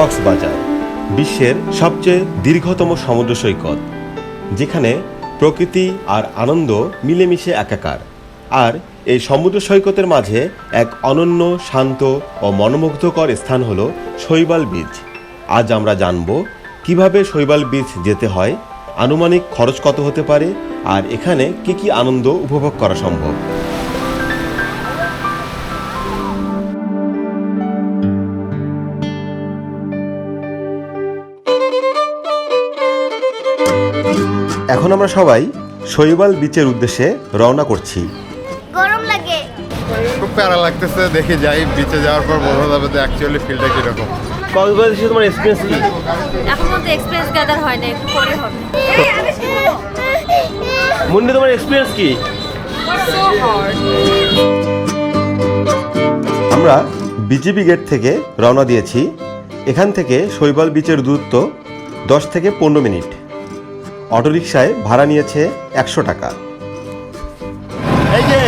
কক্সবাজার, বিশ্বের সবচেয়ে দীর্ঘতম সমুদ্র সৈকত, যেখানে প্রকৃতি আর আনন্দ মিলেমিশে একাকার। আর এই সমুদ্র সৈকতের মাঝে এক অনন্য, শান্ত ও মনোমুগ্ধকর স্থান হল শৈবাল বীচ। আজ আমরা জানব কীভাবে শৈবাল বীচ যেতে হয়, আনুমানিক খরচ কত হতে পারে, আর এখানে কি কি আনন্দ উপভোগ করা সম্ভব। এখন আমরা সবাই শৈবাল বিচের উদ্দেশ্যে রওনা করছি। গরম লাগে। খুব প্যারা লাগতেছে দেখে যাই বিচে যাওয়ার পর বোঝা যাবে যে অ্যাকচুয়ালি ফিলটা কীরকম। কক্সবাজার এসে তোমার এক্সপিরিয়েন্স কি? এখন মতো এক্সপিরিয়েন্স গ্যাদার হয় না একটু পরে হবে। মুন্ডি তোমার এক্সপিরিয়েন্স কি? আমরা বিজেপি গেট থেকে রওনা দিয়েছি। এখান থেকে শৈবাল বিচের দূরত্ব দশ থেকে পনেরো মিনিট। অটোরিকশায় ভাড়া নিয়েছে একশো টাকা। এই যে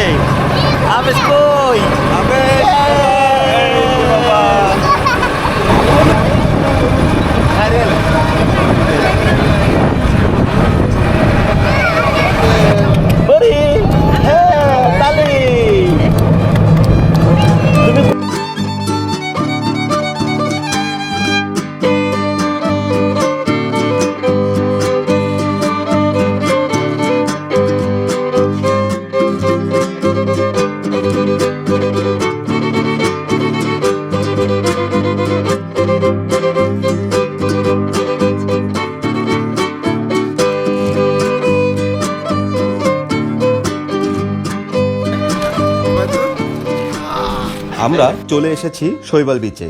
আমরা চলে এসেছি শৈবাল বিচে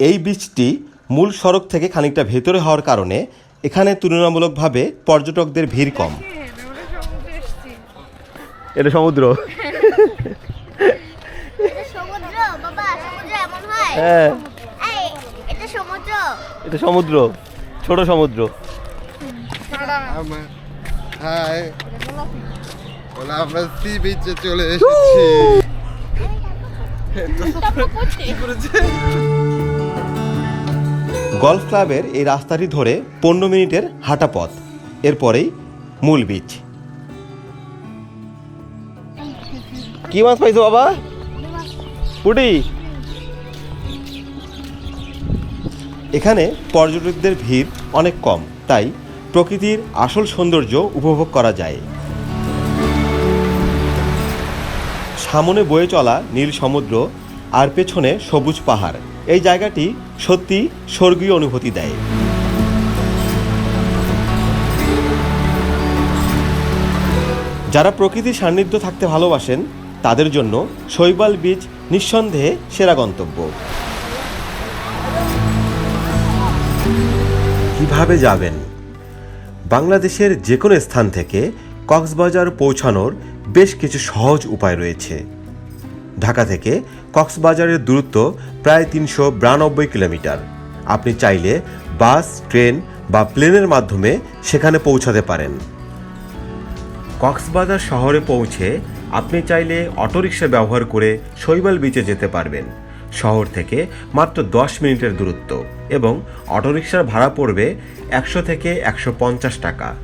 এই বিচটি মূল সড়ক থেকে খানিকটা ভেতরে হওয়ার কারণে এখানে তুলনামূলকভাবে পর্যটকদের ভিড় কম। এটা সমুদ্র। এটা সমুদ্র? বাবা সমুদ্র এমন হয়? হ্যাঁ। এটা সমুদ্র। এটা সমুদ্র। ছোট সমুদ্র। আমরা সি বিচে চলে এসেছি। গলফ ক্লাবের এই রাস্তাটি ধরে পনেরো মিনিটের হাঁটা পথ এরপরেই মূল বিচ। কি মাছ পাইছো বাবা? পুটি। এখানে পর্যটকদের ভিড় অনেক কম তাই প্রকৃতির আসল সৌন্দর্য উপভোগ করা যায়। সামনে বয়ে চলা নীল সমুদ্র আর পেছনে সবুজ পাহাড়। এই জায়গাটি সত্যি স্বর্গীয় অনুভূতি দেয়। যারা প্রকৃতির সান্নিধ্য থাকতে ভালোবাসেন, তাদের জন্য শৈবাল বীচ নিঃসন্দেহে সেরা গন্তব্য। কীভাবে যাবেন? বাংলাদেশের যে কোনো স্থান থেকে কক্সবাজার পৌঁছানোর বেশ কিছু সহজ উপায় রয়েছে। ঢাকা থেকে কক্সবাজারের দূরত্ব প্রায় তিনশো বিরানব্বই কিলোমিটার। আপনি চাইলে বাস, ট্রেন বা প্লেনের মাধ্যমে সেখানে পৌঁছাতে পারেন। কক্সবাজার শহরে পৌঁছে আপনি চাইলে অটোরিকশা ব্যবহার করে শৈবাল বিচে যেতে পারবেন। শহর থেকে মাত্র দশ মিনিটের দূরত্ব এবং অটোরিকশার ভাড়া পড়বে একশো থেকে একশো পঞ্চাশ টাকা।